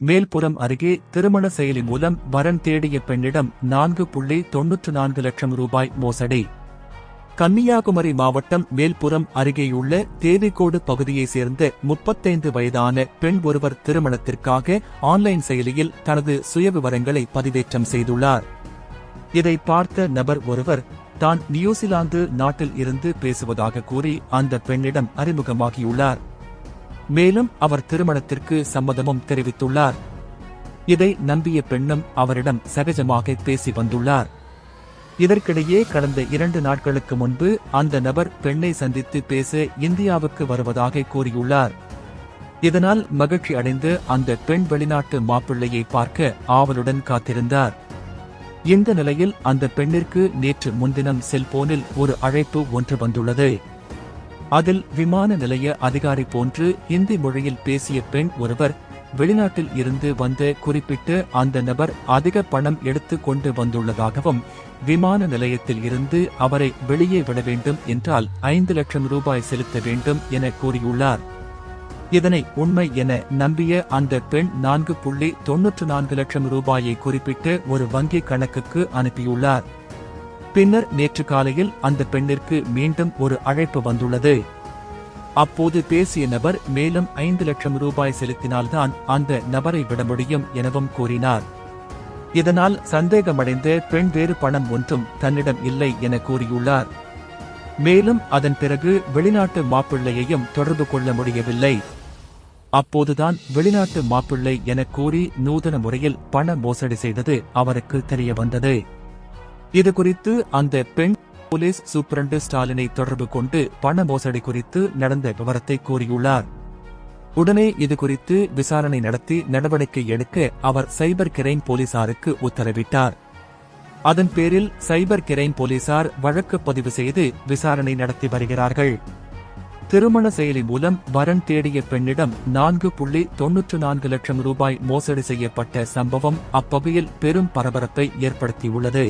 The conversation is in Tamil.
மேல்புறம் அருகே திருமண செயலி மூலம் வரன் தேடிய பெண்ணிடம் நான்கு புள்ளி தொன்னூற்று நான்கு லட்சம் ரூபாய் மோசடி. கன்னியாகுமரி மாவட்டம் மேல்புறம் அருகேயுள்ள தேவிக்கோடு பகுதியைச் சேர்ந்த முப்பத்தைந்து வயதான பெண் ஒருவர் திருமணத்திற்காக ஆன்லைன் செயலியில் தனது சுயவிவரங்களை பதிவேற்றம் செய்துள்ளார். இதை பார்த்த நபர் ஒருவர் தான் நியூசிலாந்து நாட்டில் இருந்து பேசுவதாக கூறி அந்த பெண்ணிடம் அறிமுகமாகியுள்ளார். மேலும் அவர் திருமணத்திற்கு சம்மதமும் தெரிவித்துள்ளார். இதை நம்பிய பெண்ணும் அவரிடம் சகஜமாக பேசி வந்துள்ளார். இதற்கிடையே கடந்த இரண்டு நாட்களுக்கு முன்பு அந்த நபர் பெண்ணை சந்தித்து பேச இந்தியாவுக்கு வருவதாக கூறியுள்ளார். இதனால் மகிழ்ச்சி அடைந்து அந்த பெண் வெளிநாட்டு மாப்பிள்ளையை பார்க்க ஆவலுடன் காத்திருந்தார். இந்த நிலையில் அந்த பெண்ணிற்கு நேற்று முன்தினம் செல்போனில் ஒரு அழைப்பு ஒன்று வந்துள்ளது. அதில் விமான நிலைய அதிகாரி போன்று ஹிந்தி மொழியில் பேசிய பெண் ஒருவர் வெளிநாட்டில் இருந்து வந்த குறிப்பிட்டு அந்த நபர் அதிக பணம் எடுத்து கொண்டு வந்துள்ளதாகவும் விமான நிலையத்தில் இருந்து அவரை வெளியே விட வேண்டும் என்றால் ஐந்து லட்சம் ரூபாய் செலுத்த வேண்டும் என கூறியுள்ளார். இதனை உண்மை என நம்பிய அந்த பெண் நான்கு புள்ளி தொன்னூற்று நான்கு லட்சம் ரூபாயை குறிப்பிட்டு ஒரு வங்கி கணக்குக்கு அனுப்பியுள்ளார். பின்னர் நேற்று காலையில் அந்த பெண்ணிற்கு மீண்டும் ஒரு அழைப்பு வந்துள்ளது. அப்போது பேசிய நபர் மேலும் ஐந்து லட்சம் ரூபாய் செலுத்தினால்தான் அந்த நபரை விட முடியும் எனவும் கூறினார். இதனால் சந்தேகமடைந்த பெண் வேறு பணம் ஒன்றும் தன்னிடம் இல்லை என கூறியுள்ளார். மேலும் அதன் பிறகு வெளிநாட்டு மாப்பிள்ளையையும் தொடர்பு கொள்ள முடியவில்லை. அப்போதுதான் வெளிநாட்டு மாப்பிள்ளை என கூறி நூதன முறையில் பண மோசடி செய்தது அவருக்கு தெரிய வந்தது. இது குறித்து அந்த பெண் போலீஸ் சூப்பரண்டு ஸ்டாலினை தொடர்பு கொண்டு பண மோசடி குறித்து நடந்த விவரத்தை கூறியுள்ளார். உடனே இது குறித்து விசாரணை நடத்தி நடவடிக்கை எடுக்க அவர் சைபர் கிரைம் போலீசாருக்கு உத்தரவிட்டார். அதன் பேரில் சைபர் கிரைம் போலீசார் வழக்கு பதிவு செய்து விசாரணை நடத்தி வருகிறார்கள். திருமண செயலி மூலம் வரன் தேடிய பெண்ணிடம் நான்கு புள்ளி தொன்னூற்று நான்கு லட்சம் ரூபாய் மோசடி செய்யப்பட்ட சம்பவம் அப்பகுதியில் பெரும் பரபரப்பை ஏற்படுத்தியுள்ளது.